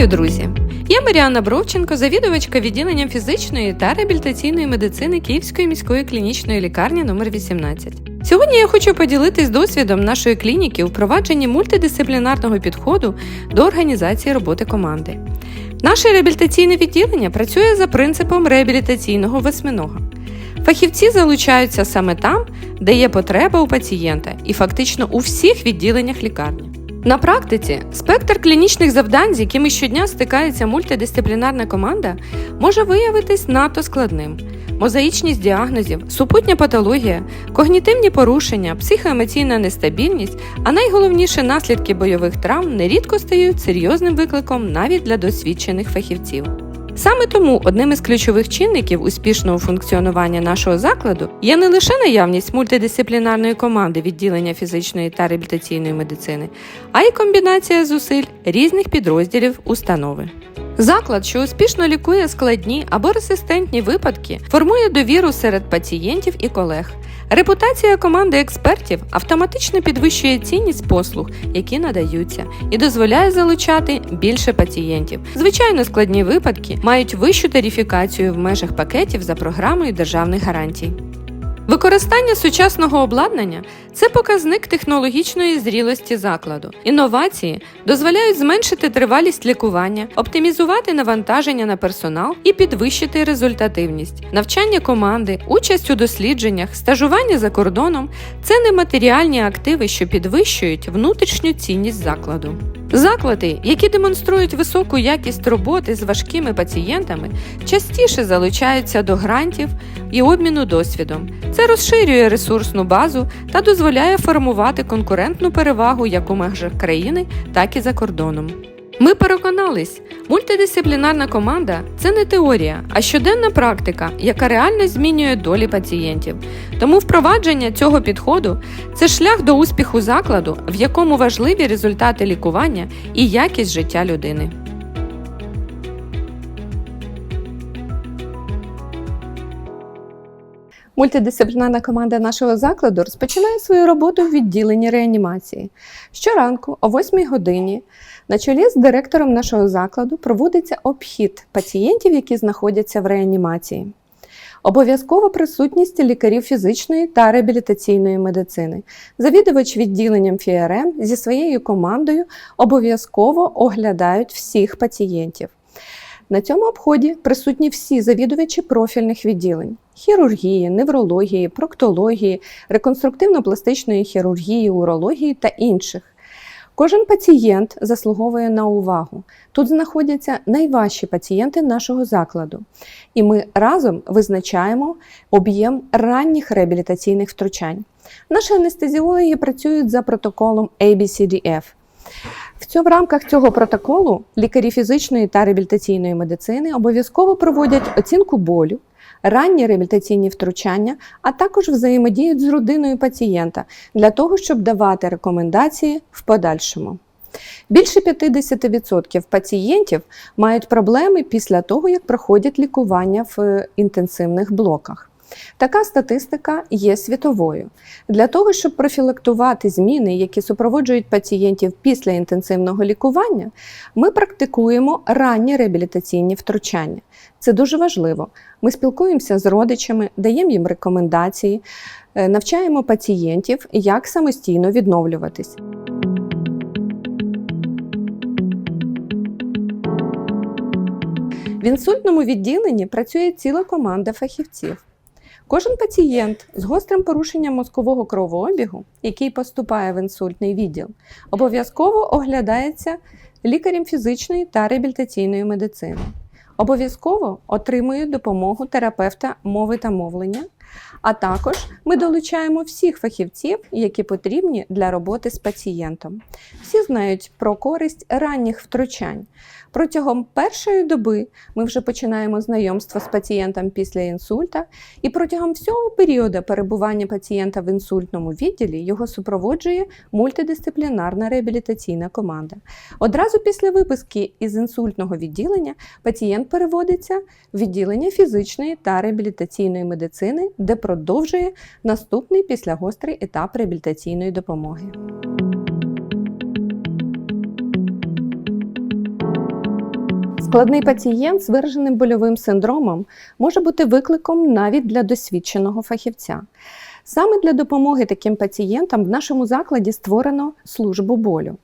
Вітаю, друзі! Я Маріанна Бровченко, завідувачка відділенням фізичної та реабілітаційної медицини Київської міської клінічної лікарні номер 18 Сьогодні я хочу поділитись досвідом нашої клініки у впровадженні мультидисциплінарного підходу до організації роботи команди. Наше реабілітаційне відділення працює за принципом реабілітаційного восьминога. Фахівці залучаються саме там, де є потреба у пацієнта, і фактично у всіх відділеннях лікарні. На практиці спектр клінічних завдань, з якими щодня стикається мультидисциплінарна команда, може виявитись надто складним. Мозаїчність діагнозів, супутня патологія, когнітивні порушення, психоемоційна нестабільність, а найголовніше наслідки бойових травм нерідко стають серйозним викликом навіть для досвідчених фахівців. Саме тому одним із ключових чинників успішного функціонування нашого закладу є не лише наявність мультидисциплінарної команди відділення фізичної та реабілітаційної медицини, а й комбінація зусиль різних підрозділів установи. Заклад, що успішно лікує складні або резистентні випадки, формує довіру серед пацієнтів і колег. Репутація команди експертів автоматично підвищує цінність послуг, які надаються, і дозволяє залучати більше пацієнтів. Звичайно, складні випадки мають вищу тарифікацію в межах пакетів за програмою державних гарантій. Використання сучасного обладнання це показник технологічної зрілості закладу. Інновації дозволяють зменшити тривалість лікування, оптимізувати навантаження на персонал і підвищити результативність. Навчання команди, участь у дослідженнях, стажування за кордоном це нематеріальні активи, що підвищують внутрішню цінність закладу. Заклади, які демонструють високу якість роботи з важкими пацієнтами, частіше залучаються до грантів і обміну досвідом. Це розширює ресурсну базу та дозволяє формувати конкурентну перевагу як у межах країни, так і за кордоном. Ми переконались, мультидисциплінарна команда це не теорія, а щоденна практика, яка реально змінює долі пацієнтів. Тому впровадження цього підходу це шлях до успіху закладу, в якому важливі результати лікування і якість життя людини. Мультидисциплінарна команда нашого закладу розпочинає свою роботу в відділенні реанімації. Щоранку, о 8 годині, на чолі з директором нашого закладу проводиться обхід пацієнтів, які знаходяться в реанімації. Обов'язкова присутність лікарів фізичної та реабілітаційної медицини. Завідувач відділенням ФІРМ зі своєю командою обов'язково оглядають всіх пацієнтів. На цьому обході присутні всі завідувачі профільних відділень хірургії, неврології, проктології, реконструктивно-пластичної хірургії, урології та інших. Кожен пацієнт заслуговує на увагу. Тут знаходяться найважчі пацієнти нашого закладу, і ми разом визначаємо об'єм ранніх реабілітаційних втручань. Наші анестезіологи працюють за протоколом ABCDF. В рамках цього протоколу лікарі фізичної та реабілітаційної медицини обов'язково проводять оцінку болю, ранні реабілітаційні втручання, а також взаємодіють з родиною пацієнта для того, щоб давати рекомендації в подальшому. Більше 50% пацієнтів мають проблеми після того, як проходять лікування в інтенсивних блоках. Така статистика є світовою. Для того, щоб профілактувати зміни, які супроводжують пацієнтів після інтенсивного лікування, ми практикуємо ранні реабілітаційні втручання. Це дуже важливо. Ми спілкуємося з родичами, даємо їм рекомендації, е, навчаємо пацієнтів, як самостійно відновлюватись. В інсультному відділенні працює ціла команда фахівців. Кожен пацієнт з гострим порушенням мозкового кровообігу, який поступає в інсультний відділ, обов'язково оглядається лікарем фізичної та реабілітаційної медицини. Обов'язково отримує допомогу терапевта мови та мовлення, а також ми долучаємо всіх фахівців, які потрібні для роботи з пацієнтом. Всі знають про користь ранніх втручань. Протягом першої доби ми вже починаємо знайомство з пацієнтом після інсульта, і протягом всього періоду перебування пацієнта в інсультному відділі його супроводжує мультидисциплінарна реабілітаційна команда. Одразу після виписки із інсультного відділення пацієнт переводиться в відділення фізичної та реабілітаційної медицини, де продовжує наступний післягострий етап реабілітаційної допомоги. Складний пацієнт з вираженим больовим синдромом може бути викликом навіть для досвідченого фахівця. Саме для допомоги таким пацієнтам в нашому закладі створено службу болю.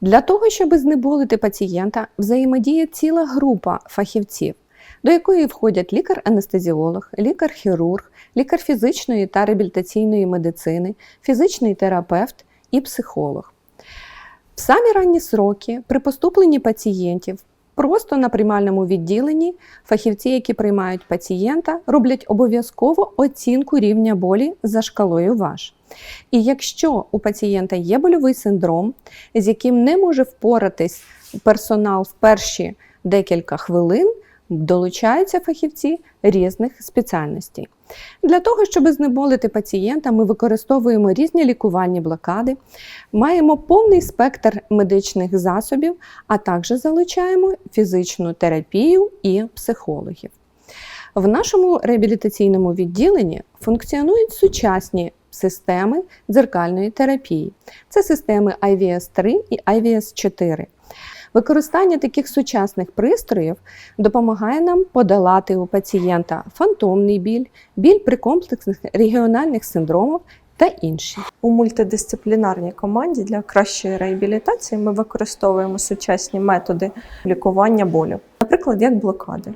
Для того, щоб знеболити пацієнта, взаємодіє ціла група фахівців, до якої входять лікар-анестезіолог, лікар-хірург, лікар фізичної та реабілітаційної медицини, фізичний терапевт і психолог. В самі ранні сроки при поступленні пацієнтів просто на приймальному відділенні фахівці, які приймають пацієнта, роблять обов'язково оцінку рівня болі за шкалою ВАЖ. І якщо у пацієнта є больовий синдром, з яким не може впоратись персонал в перші декілька хвилин, долучаються фахівці різних спеціальностей. Для того, щоб знеболити пацієнта, ми використовуємо різні лікувальні блокади, маємо повний спектр медичних засобів, а також залучаємо фізичну терапію і психологів. В нашому реабілітаційному відділенні функціонують сучасні системи дзеркальної терапії. Це системи IVS-3 і IVS-4. Використання таких сучасних пристроїв допомагає нам подолати у пацієнта фантомний біль, біль при комплексних регіональних синдромах та інші. У мультидисциплінарній команді для кращої реабілітації ми використовуємо сучасні методи лікування болю, наприклад, як блокади.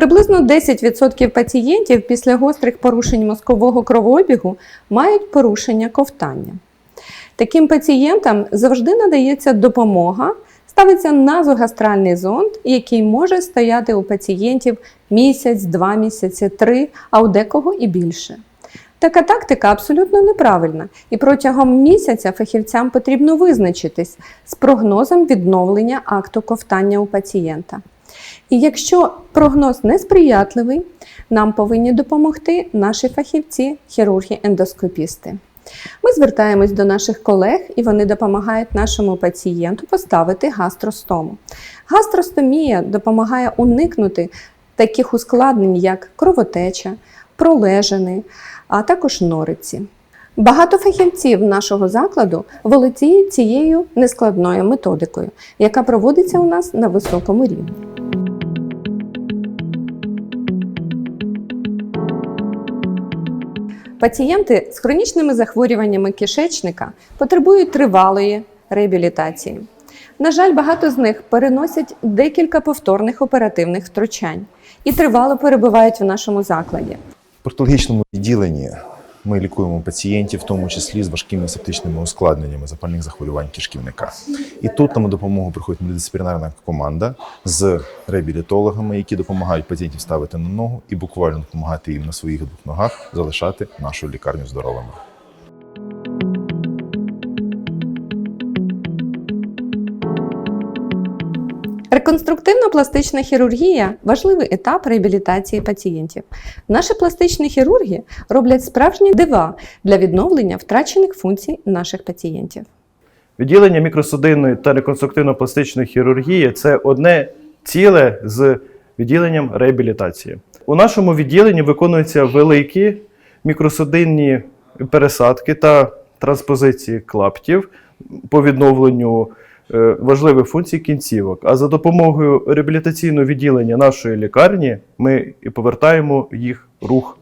Приблизно 10% пацієнтів після гострих порушень мозкового кровообігу мають порушення ковтання. Таким пацієнтам завжди надається допомога, ставиться назогастральний зонд, який може стояти у пацієнтів місяць, два місяці, три, а у декого і більше. Така тактика абсолютно неправильна, і протягом місяця фахівцям потрібно визначитись з прогнозом відновлення акту ковтання у пацієнта. І якщо прогноз несприятливий, нам повинні допомогти наші фахівці, хірурги-ендоскопісти. Ми звертаємось до наших колег, і вони допомагають нашому пацієнту поставити гастростому. Гастростомія допомагає уникнути таких ускладнень, як кровотеча, пролежини, а також нориці. Багато фахівців нашого закладу володіють цією нескладною методикою, яка проводиться у нас на високому рівні. Пацієнти з хронічними захворюваннями кишечника потребують тривалої реабілітації. На жаль, багато з них переносять декілька повторних оперативних втручань і тривало перебувають в нашому закладі. В патологічному відділенні ми лікуємо пацієнтів, в тому числі з важкими септичними ускладненнями запальних захворювань кишківника. І тут нам допомогу приходить мультидисциплінарна команда з реабілітологами, які допомагають пацієнтів ставити на ногу і буквально допомагати їм на своїх двох ногах залишати нашу лікарню здоровими. Реконструктивно-пластична хірургія важливий етап реабілітації пацієнтів. Наші пластичні хірурги роблять справжні дива для відновлення втрачених функцій наших пацієнтів. Відділення мікросудинної та реконструктивно-пластичної хірургії це одне ціле з відділенням реабілітації. У нашому відділенні виконуються великі мікросудинні пересадки та транспозиції клаптів по відновленню важливих функцій кінцівок. А за допомогою реабілітаційного відділення нашої лікарні ми і повертаємо їх рух.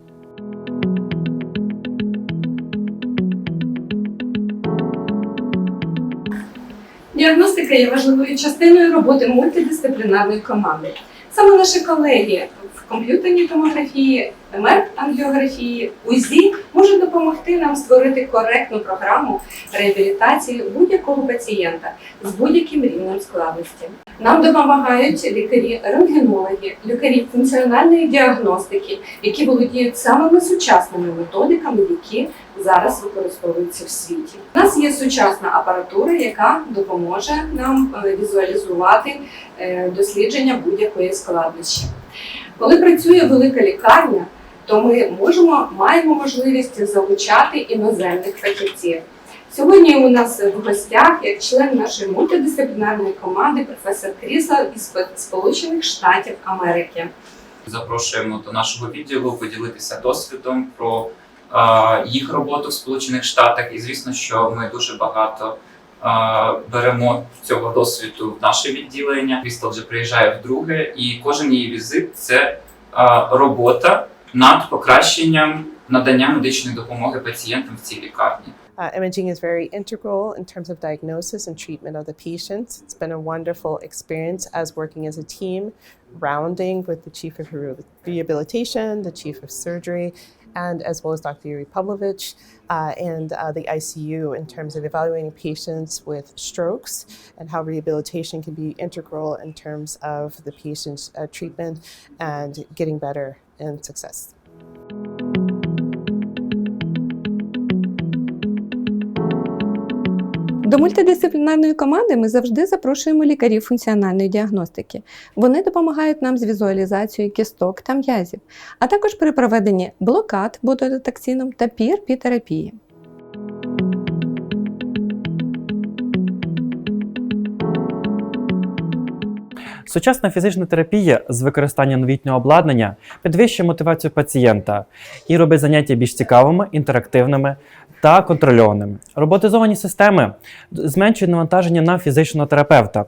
Діагностика є важливою частиною роботи мультидисциплінарної команди. Саме наші колеги комп'ютерній томографії, МР-ангіографії, УЗІ можуть допомогти нам створити коректну програму реабілітації будь-якого пацієнта з будь-яким рівнем складності. Нам допомагають лікарі-рентгенологи, лікарі функціональної діагностики, які володіють самими сучасними методиками, які зараз використовуються в світі. У нас є сучасна апаратура, яка допоможе нам е, візуалізувати е, дослідження будь-якої складнощі. Коли працює велика лікарня, то ми можемо маємо можливість залучати іноземних фахівців. Сьогодні у нас в гостях як член нашої мультидисциплінарної команди професор Крісла із Сполучених Штатів Америки. Запрошуємо до нашого відділу поділитися досвідом про їх роботу в Сполучених Штатах. І звісно, що ми дуже багато беремо цього досвіду в наше відділення. Крістал вже приїжджає вдруге, і кожен її візит це е, робота над покращенням надання медичної допомоги пацієнтам в цій лікарні. Uh, imaging is very integral in terms of diagnosis and treatment of the patients. It's been a wonderful experience as working as a team, rounding with the chief of rehabilitation, the chief of surgery, and as well as Dr. Yuri Pavlovich uh, and uh, the ICU in terms of evaluating patients with strokes and how rehabilitation can be integral in terms of the patient's uh, treatment and getting better and success. До мультидисциплінарної команди ми завжди запрошуємо лікарів функціональної діагностики. Вони допомагають нам з візуалізацією кісток та м'язів, а також при проведенні блокад ботулотоксином та пір-пітерапії. Сучасна фізична терапія з використанням новітнього обладнання підвищує мотивацію пацієнта і робить заняття більш цікавими, інтерактивними та контрольованими. Роботизовані системи зменшують навантаження на фізичного терапевта,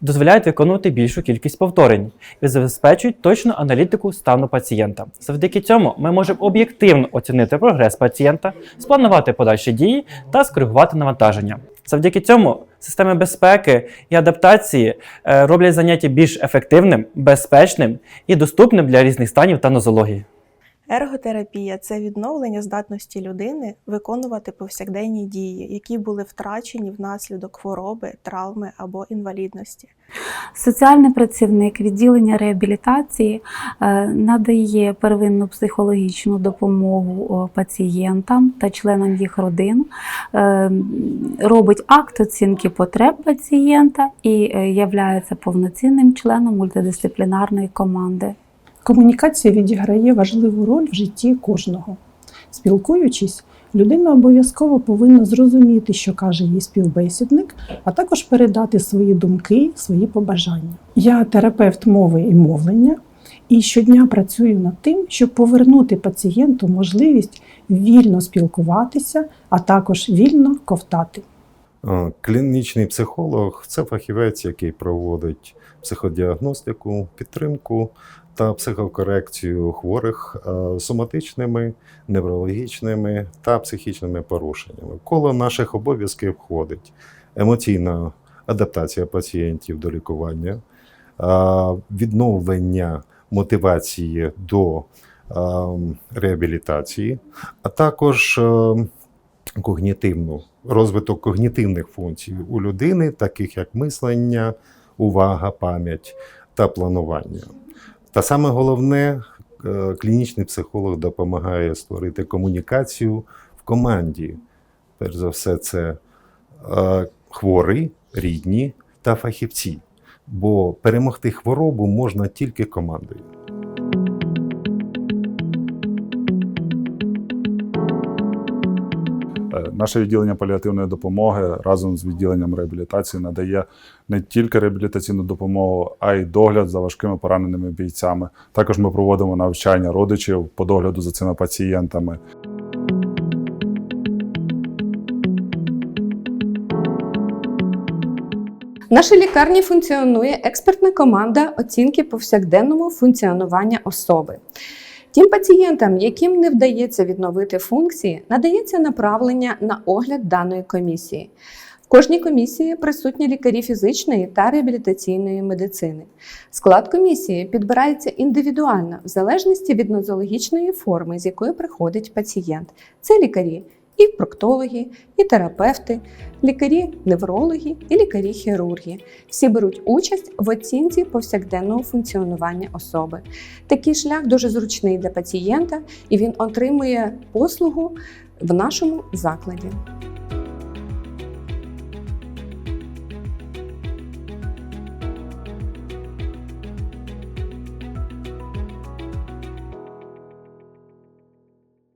дозволяють виконувати більшу кількість повторень і забезпечують точну аналітику стану пацієнта. Завдяки цьому ми можемо об'єктивно оцінити прогрес пацієнта, спланувати подальші дії та скоригувати навантаження. Завдяки цьому системи безпеки і адаптації е, роблять заняття більш ефективним, безпечним і доступним для різних станів та нозології. Ерготерапія це відновлення здатності людини виконувати повсякденні дії, які були втрачені внаслідок хвороби, травми або інвалідності. Соціальний працівник відділення реабілітації е, надає первинну психологічну допомогу пацієнтам та членам їх родин, е, робить акт оцінки потреб пацієнта і е, являється повноцінним членом мультидисциплінарної команди. Комунікація відіграє важливу роль в житті кожного. Спілкуючись, людина обов'язково повинна зрозуміти, що каже їй співбесідник, а також передати свої думки, свої побажання. Я терапевт мови і мовлення, і щодня працюю над тим, щоб повернути пацієнту можливість вільно спілкуватися, а також вільно ковтати. Клінічний психолог це фахівець, який проводить психодіагностику, підтримку та психокорекцію хворих е, соматичними, неврологічними та психічними порушеннями. Коло наших обов'язків входить емоційна адаптація пацієнтів до лікування, е, відновлення мотивації до е, реабілітації, а також когнітивну розвиток когнітивних функцій у людини, таких як мислення, увага, пам'ять та планування. Та саме головне, е, клінічний психолог допомагає створити комунікацію в команді. Перш за все, це хворий, хворі, рідні та фахівці. Бо перемогти хворобу можна тільки командою. Наше відділення паліативної допомоги разом з відділенням реабілітації надає не тільки реабілітаційну допомогу, а й догляд за важкими пораненими бійцями. Також ми проводимо навчання родичів по догляду за цими пацієнтами. В нашій лікарні функціонує експертна команда оцінки повсякденному функціонування особи. Тим пацієнтам, яким не вдається відновити функції, надається направлення на огляд даної комісії. В кожній комісії присутні лікарі фізичної та реабілітаційної медицини. Склад комісії підбирається індивідуально в залежності від нозологічної форми, з якої приходить пацієнт. Це лікарі і проктологи, і терапевти, лікарі-неврологи і лікарі-хірурги. Всі беруть участь в оцінці повсякденного функціонування особи. Такий шлях дуже зручний для пацієнта, і він отримує послугу в нашому закладі.